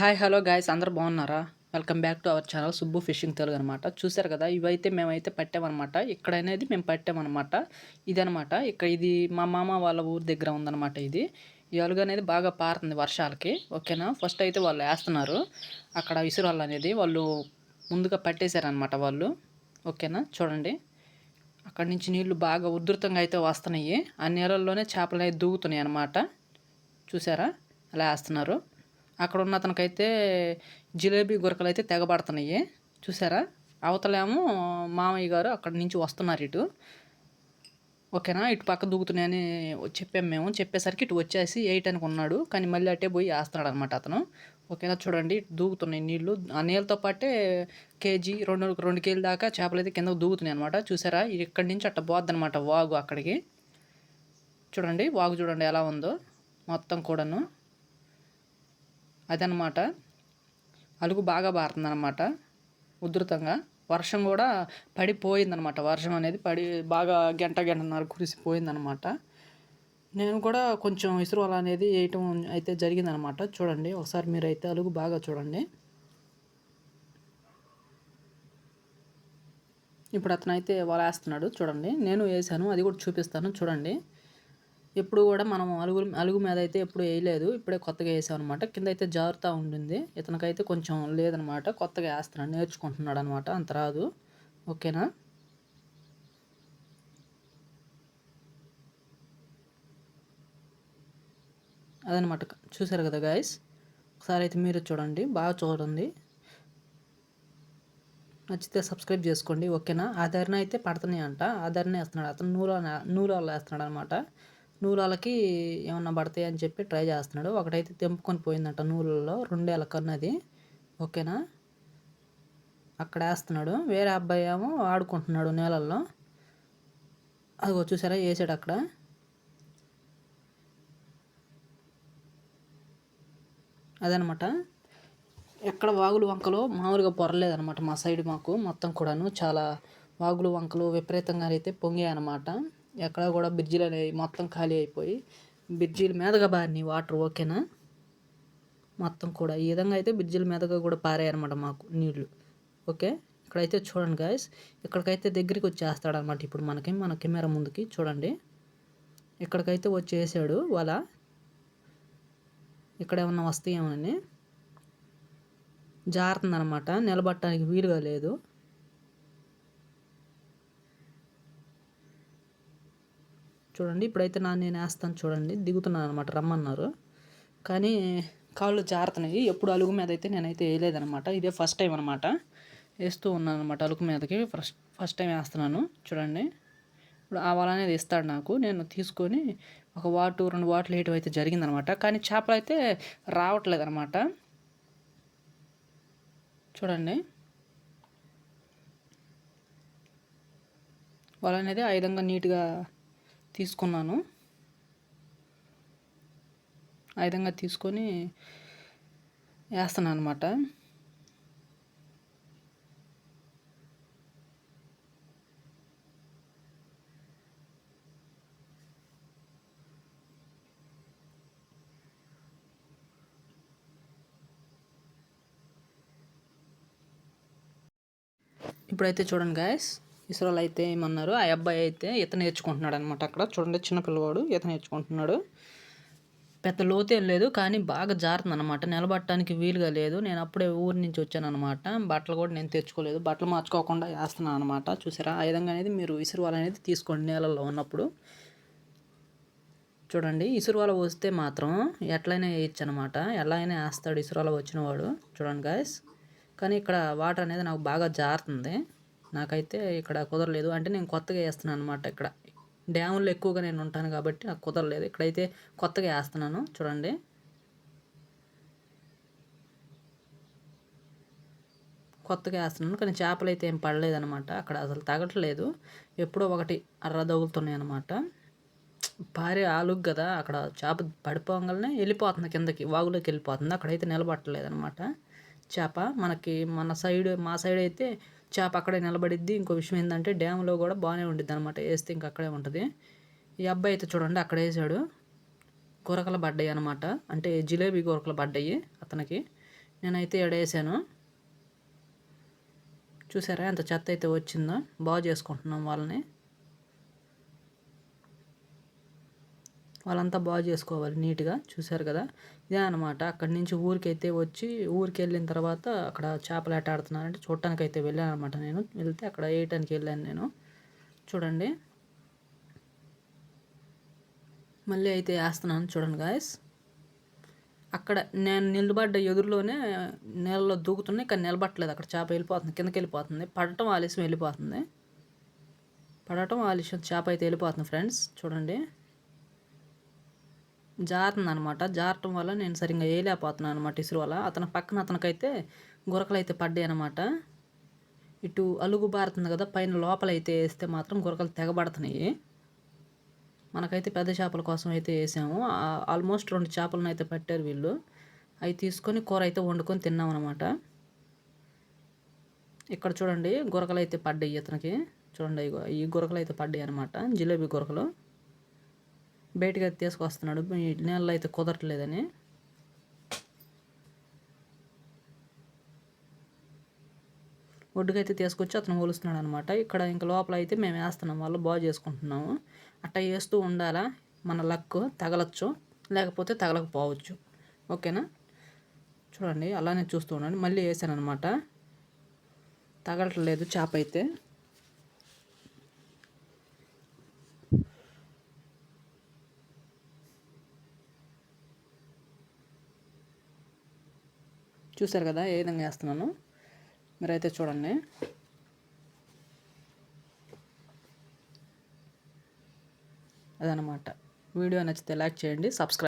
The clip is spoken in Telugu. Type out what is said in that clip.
హాయ్ హలో గాయస్ అందరు బాగున్నారా? Welcome back to our channel Subbu fishing Telugu అనమాట చూసారు కదా ఇవైతే మేమైతే పట్టామన్నమాట. ఇక్కడ అనేది మేము పట్టామన్నమాట. ఇదనమాట ఇక్కడ ఇది మా మామ వాళ్ళ ఊరి దగ్గర ఉందన్నమాట ఇది. ఈ అలుగు అనేది బాగా పారుతుంది వర్షాలకి ఓకేనా? ఫస్ట్ అయితే వాళ్ళు వేస్తున్నారు. అక్కడ విసురాళ్ళు అనేది వాళ్ళు ముందుగా పట్టేశారనమాట వాళ్ళు ఓకేనా? చూడండి. అక్కడి నుంచి నీళ్ళు బాగా ఉధృతంగా అయితే వస్తున్నాయి. ఆ నీళ్ళల్లోనే చేపలు అయితే దూగుతున్నాయి అనమాట చూసారా అలా వేస్తున్నారు. అక్కడ ఉన్న అతనికైతే జిలేబీ గురకలు అయితే తెగబడుతున్నాయి. చూసారా? అవతలేమో మామయ్య గారు అక్కడి నుంచి వస్తున్నారు ఇటు. ఓకేనా? ఇటు పక్క దూకుతున్నాయని చెప్పాము మేము. చెప్పేసరికి ఇటు వచ్చేసి ఎయిట్ అనుకున్నాడు. కానీ మళ్ళీ అట్టే పోయి వేస్తున్నాడు అనమాట అతను. ఓకేనా? చూడండి ఇటు దూకుతున్నాయి నీళ్ళు ఆ నీళ్ళతో పాటే కేజీ రెండు రెండు కేజీల దాకా చేపలు అయితే కింద దూకుతున్నాయి అనమాట చూసారా? ఇక్కడి నుంచి అట్ట పోద్ది అనమాట వాగు అక్కడికి. చూడండి వాగు చూడండి ఎలా ఉందో. మొత్తం కూడాను. అదనమాట. అలుగు బాగా పారుతుందన్నమాట ఉధృతంగా. వర్షం కూడా పడిపోయిందనమాట వర్షం అనేది పడి బాగా గంట గంటన్నర కురిసిపోయిందనమాట నేను కూడా కొంచెం ఇసురువల అనేది వేయటం అయితే జరిగిందనమాట చూడండి ఒకసారి మీరు అయితే అలుగు బాగా చూడండి. ఇప్పుడు అతను అయితే వలేస్తున్నాడు చూడండి. నేను వేసాను అది కూడా చూపిస్తాను చూడండి. ఎప్పుడు కూడా మనం అలుగు అలుగు మీద అయితే ఎప్పుడు వేయలేదు. ఇప్పుడే కొత్తగా వేసాం అనమాట కింద అయితే జారుతూ ఉంటుంది. ఇతనికైతే కొంచెం లేదనమాట కొత్తగా వేస్తున్నాడు నేర్చుకుంటున్నాడు అనమాట అంత రాదు. ఓకేనా? అదనమాట చూసారు కదా గాయస్? ఒకసారి అయితే మీరు చూడండి. బాగా చూడండి. నచ్చితే సబ్స్క్రైబ్ చేసుకోండి. ఓకేనా? ఆధారణ అయితే పడుతున్నాయి అంట. ఆధారణ వేస్తున్నాడు. అతను నూరు నూరు వేస్తున్నాడు అనమాట నూలాలకి ఏమన్నా పడతాయి అని చెప్పి ట్రై చేస్తున్నాడు. ఒకటైతే తెంపుకొని పోయిందంట నూలలో రెండేళ్ళ కన్నది ఓకేనా? అక్కడ వేస్తున్నాడు. వేరే అబ్బాయి ఏమో ఆడుకుంటున్నాడు నీళ్ళల్లో అదిగో చూసారా? వేసాడు అక్కడ. అదనమాట. ఎక్కడ వాగులు వంకలు మామూలుగా పొరలేదనమాట మా సైడ్ మాకు. మొత్తం కూడాను చాలా వాగులు వంకలు విపరీతంగా అయితే పొంగాయి అనమాట ఎక్కడ కూడా బ్రిడ్జిలు అనేవి మొత్తం ఖాళీ అయిపోయి బ్రిడ్జిల మీదగా పారినాయి వాటర్ ఓకేనా? మొత్తం కూడా. ఈ విధంగా అయితే బ్రిడ్జిల మీదగా కూడా పారాయి అనమాట మాకు నీళ్ళు. ఓకే? ఇక్కడైతే చూడండి గాయస్ ఇక్కడికైతే దగ్గరికి వచ్చేస్తాడనమాట ఇప్పుడు మనకి మన కెమెరా ముందుకి చూడండి. ఇక్కడికైతే వచ్చేసాడు వాళ్ళ. ఇక్కడ ఏమన్నా వస్తాయేమోనని. జారుతుందనమాట నిలబట్టడానికి వీలుగా లేదు. చూడండి ఇప్పుడైతే నా నేను వేస్తాను చూడండి దిగుతున్నాను అనమాట రమ్మన్నారు. కానీ కాళ్ళు జారుతున్నాయి ఎప్పుడు అలుగు మీద అయితే నేనైతే వేయలేదనమాట ఇదే ఫస్ట్ టైం అనమాట వేస్తూ ఉన్నాను అనమాట అలుగు మీదకి ఫస్ట్ ఫస్ట్ టైం వేస్తున్నాను చూడండి. ఇప్పుడు ఆ వల అనేది ఇస్తాడు నాకు నేను తీసుకొని ఒక వాటు రెండు వాట్లు వేయటం అయితే జరిగిందనమాట కానీ చేపలు అయితే రావట్లేదు అనమాట చూడండి. వల అనేది ఆ విధంగా నీట్గా తీసుకున్నాను. ఆ విధంగా తీసుకొని వేస్తున్నాను అనమాట ఇప్పుడైతే చూడండి గాయస్ ఇస్రోల్ అయితే ఏమన్నారు ఆ అబ్బాయి అయితే ఈత నేర్చుకుంటున్నాడు అనమాట అక్కడ. చూడండి చిన్న పిల్లవాడు ఈత నేర్చుకుంటున్నాడు. పెద్ద లోతేం లేదు కానీ బాగా జారుతుంది అనమాట నిలబట్టడానికి వీలుగా లేదు. నేను అప్పుడే ఊరి నుంచి వచ్చాను అనమాట బట్టలు కూడా నేను తెచ్చుకోలేదు. బట్టలు మార్చుకోకుండా వేస్తున్నాను అనమాట చూసారా? ఆ విధంగా అనేది మీరు ఇసురువాల అనేది తీసుకోండి నేలల్లో ఉన్నప్పుడు. చూడండి ఇసురువాల వస్తే మాత్రం ఎట్లయినా వేయచ్చు అనమాట ఎలా అయినా వేస్తాడు ఇసురువాల వచ్చినవాడు. చూడండి గాయస్ కానీ ఇక్కడ వాటర్ అనేది నాకు బాగా జారుతుంది. నాకైతే ఇక్కడ కుదరలేదు. అంటే నేను కొత్తగా వేస్తున్నాను అనమాట ఇక్కడ. డ్యాముల్లో ఎక్కువగా నేను ఉంటాను కాబట్టి నాకు కుదరలేదు. ఇక్కడైతే కొత్తగా వేస్తున్నాను. చూడండి. కొత్తగా వేస్తున్నాను. కానీ చేపలు అయితే ఏం పడలేదనమాట అక్కడ అసలు తగట్లేదు. ఎప్పుడో ఒకటి అర్ర తగులుతున్నాయి అనమాట పారే ఆలుగు కదా. అక్కడ చేప పడిపోగానే వెళ్ళిపోతుంది కిందకి వాగులోకి వెళ్ళిపోతుంది. అక్కడైతే నిలబట్టలేదు అనమాట చేప మనకి మన సైడ్ మా సైడ్ అయితే చేప అక్కడే నిలబడిద్ది. ఇంకో విషయం ఏంటంటే డ్యామ్లో కూడా బాగానే ఉండిద్ది అనమాట వేస్తే ఇంక అక్కడే ఉంటుంది. ఈ అబ్బాయి అయితే చూడండి అక్కడ వేసాడు. గొరకలు పడ్డాయి అనమాట అంటే జిలేబీ గొరకలు పడ్డాయి అతనికి. నేనైతే ఎడేసాను చూసారా? ఎంత చెత్త అయితే వచ్చిందో. బాగు చేసుకుంటున్నాం వాళ్ళని. వాళ్ళంతా బాగు చేసుకోవాలి నీట్గా చూశారు కదా? ఇదే అనమాట అక్కడి నుంచి ఊరికైతే వచ్చి ఊరికి వెళ్ళిన తర్వాత అక్కడ చేపలు ఆట ఆడుతున్నారంటే చూడటానికి అయితే వెళ్ళాను అనమాట నేను. వెళ్తే అక్కడ వేయటానికి వెళ్ళాను నేను. చూడండి. మళ్ళీ అయితే వేస్తున్నాను చూడండి గాయస్ అక్కడ నేను నిలబడ్డ ఎదురులోనే నీళ్ళలో దూకుతున్నాయి కానీ నిలబట్టలేదు. అక్కడ చేప వెళ్ళిపోతుంది కిందకి వెళ్ళిపోతుంది. పడటం ఆలస్యం వెళ్ళిపోతుంది. పడటం ఆలస్యం చేప అయితే వెళ్ళిపోతుంది ఫ్రెండ్స్ చూడండి. జారుతుంది అనమాట జారటం వల్ల నేను సరిగ్గా వేయలేకపోతున్నాను అనమాట ఇసురు వల్ల. అతని పక్కన అతనికైతే గురకలు అయితే పడ్డాయి అనమాట ఇటు అలుగు బారుతుంది కదా పైన లోపలైతే వేస్తే మాత్రం గురకలు తెగబడుతున్నాయి. మనకైతే పెద్ద చేపల కోసం అయితే వేసాము. ఆల్మోస్ట్ రెండు చేపలను అయితే పట్టారు వీళ్ళు. అవి తీసుకొని కూర అయితే వండుకొని తిన్నాం అనమాట ఇక్కడ చూడండి గురకలు అయితే పడ్డాయి ఇతనికి చూడండి ఈ గురకలు అయితే పడ్డాయి అనమాట జిలేబీ గురకలు. బయటకు అయితే తీసుకొస్తున్నాడు. నీళ్ళు అయితే కుదరట్లేదని. ఒడ్డుకైతే తీసుకొచ్చి అతను పోలుస్తున్నాడు అనమాట ఇక్కడ ఇంకా లోపల అయితే మేము వేస్తున్నాం. వాళ్ళు బాగు చేసుకుంటున్నాము. అట్టా వేస్తూ ఉండాలా? మన లక్ తగలచ్చు. లేకపోతే తగలకపోవచ్చు. ఓకేనా? చూడండి. అలానే చూస్తూ ఉండండి. మళ్ళీ వేసాను అనమాట తగలట్లేదు చేప అయితే. చూసారు కదా ఏ విధంగా వేస్తున్నాను మీరైతే చూడండి. అదనమాట వీడియో నచ్చితే లైక్ చేయండి సబ్స్క్రైబ్